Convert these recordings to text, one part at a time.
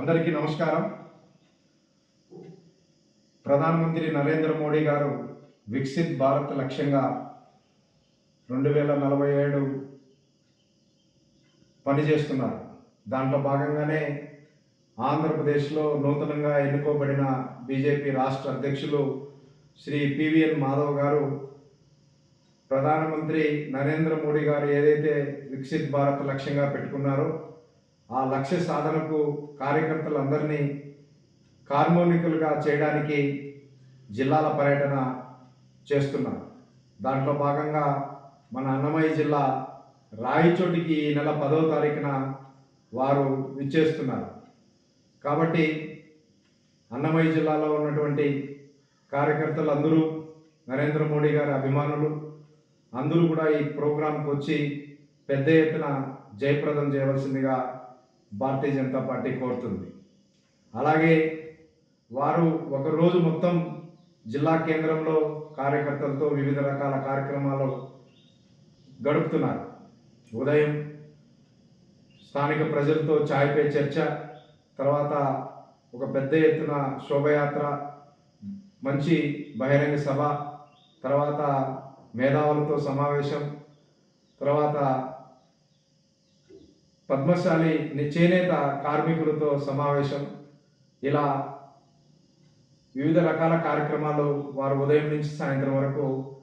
అందరికీ నమస్కారం. ప్రధానమంత్రి నరేంద్ర మోడీ గారు వికసిత్ భారత్ లక్ష్యంగా రెండు వేల నలభై ఏడు పనిచేస్తున్నారు. దాంట్లో భాగంగానే ఆంధ్రప్రదేశ్లో నూతనంగా ఎన్నుకోబడిన బీజేపీ రాష్ట్ర అధ్యక్షులు శ్రీ పివిఎన్ మాధవ్ గారు ప్రధానమంత్రి నరేంద్ర మోడీ గారు ఏదైతే వికసిత్ భారత్ లక్ష్యంగా పెట్టుకున్నారో ఆ లక్ష్య సాధనకు కార్యకర్తలందరినీ కార్మోనికులుగా చేయడానికి జిల్లాల పర్యటన చేస్తున్నారు. దాంట్లో భాగంగా మన అన్నమయ్య జిల్లా రాయచోటికి ఈ నెల పదవ తారీఖున వారు విచ్చేస్తున్నారు. కాబట్టి అన్నమయ్య జిల్లాలో ఉన్నటువంటి కార్యకర్తలు అందరూ నరేంద్ర మోడీ గారి అభిమానులు అందరూ కూడా ఈ ప్రోగ్రాంకి వచ్చి పెద్ద ఎత్తున జయప్రదం చేయవలసిందిగా భారతీయ జనతా పార్టీ కోరుతుంది. అలాగే వారు ఒక రోజు మొత్తం జిల్లా కేంద్రంలో కార్యకర్తలతో వివిధ రకాల కార్యక్రమాలు గడుపుతున్నారు. ఉదయం స్థానిక ప్రజలతో ఛాయ్ పే చర్చ తర్వాత ఒక పెద్ద ఎత్తున శోభయాత్ర మంచి బహిరంగ సభ తర్వాత మేధావులతో సమావేశం తర్వాత పద్మశాలి చేనేత కార్మికులతో సమావేశం. ఇలా వివిధ రకాల కార్యక్రమాలు వారు ఉదయం నుంచి సాయంత్రం వరకు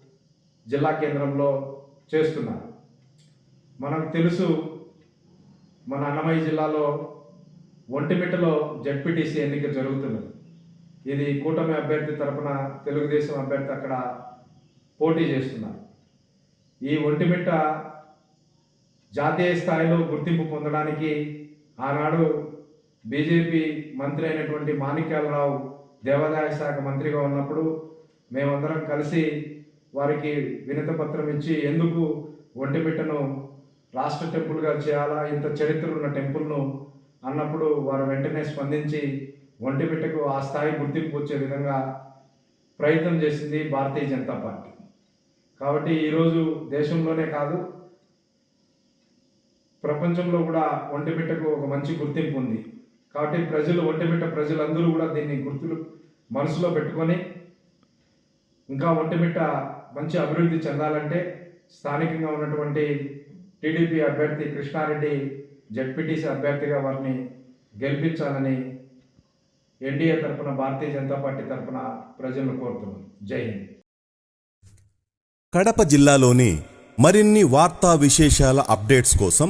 జిల్లా కేంద్రంలో చేస్తున్నారు. మనకు తెలుసు మన అన్నమయ్య జిల్లాలో ఒంటిమిట్టలో జడ్పీటీసీ ఎన్నిక జరుగుతున్నది. ఇది కూటమి అభ్యర్థి తరపున తెలుగుదేశం అభ్యర్థి అక్కడ పోటీ చేస్తున్నారు. ఈ ఒంటిమిట్ట జాతీయ స్థాయిలో గుర్తింపు పొందడానికి ఆనాడు బీజేపీ మంత్రి అయినటువంటి మాణిక్యాలరావు దేవాదాయ శాఖ మంత్రిగా ఉన్నప్పుడు మేమందరం కలిసి వారికి వినతపత్రం ఇచ్చి ఎందుకు ఒంటిమిట్టను రాష్ట్ర టెంపుల్గా చేయాలా ఇంత చరిత్ర ఉన్న టెంపుల్ను అన్నప్పుడు వారు వెంటనే స్పందించి ఒంటిమిట్టకు ఆ స్థాయి గుర్తింపు వచ్చే విధంగా ప్రయత్నం చేసింది భారతీయ జనతా పార్టీ. కాబట్టి ఈరోజు దేశంలోనే కాదు ప్రపంచంలో కూడా ఒంటిమిట్టకు ఒక మంచి గుర్తింపు ఉంది. కాబట్టి ప్రజలు ఒంటిమిట్ట ప్రజలందరూ కూడా దీన్ని గుర్తులు మనసులో పెట్టుకొని ఇంకా ఒంటిమిట్ట మంచి అభివృద్ధి చెందాలంటే స్థానికంగా ఉన్నటువంటి టీడీపీ అభ్యర్థి కృష్ణారెడ్డి జడ్పీటీసీ అభ్యర్థిగా వారిని గెలిపించాలని ఎన్డీఏ తరఫున భారతీయ జనతా పార్టీ తరఫున ప్రజలను కోరుతున్నాం. జై హింద్. కడప జిల్లాలోని మరిన్ని వార్తా విశేషాల అప్డేట్స్ కోసం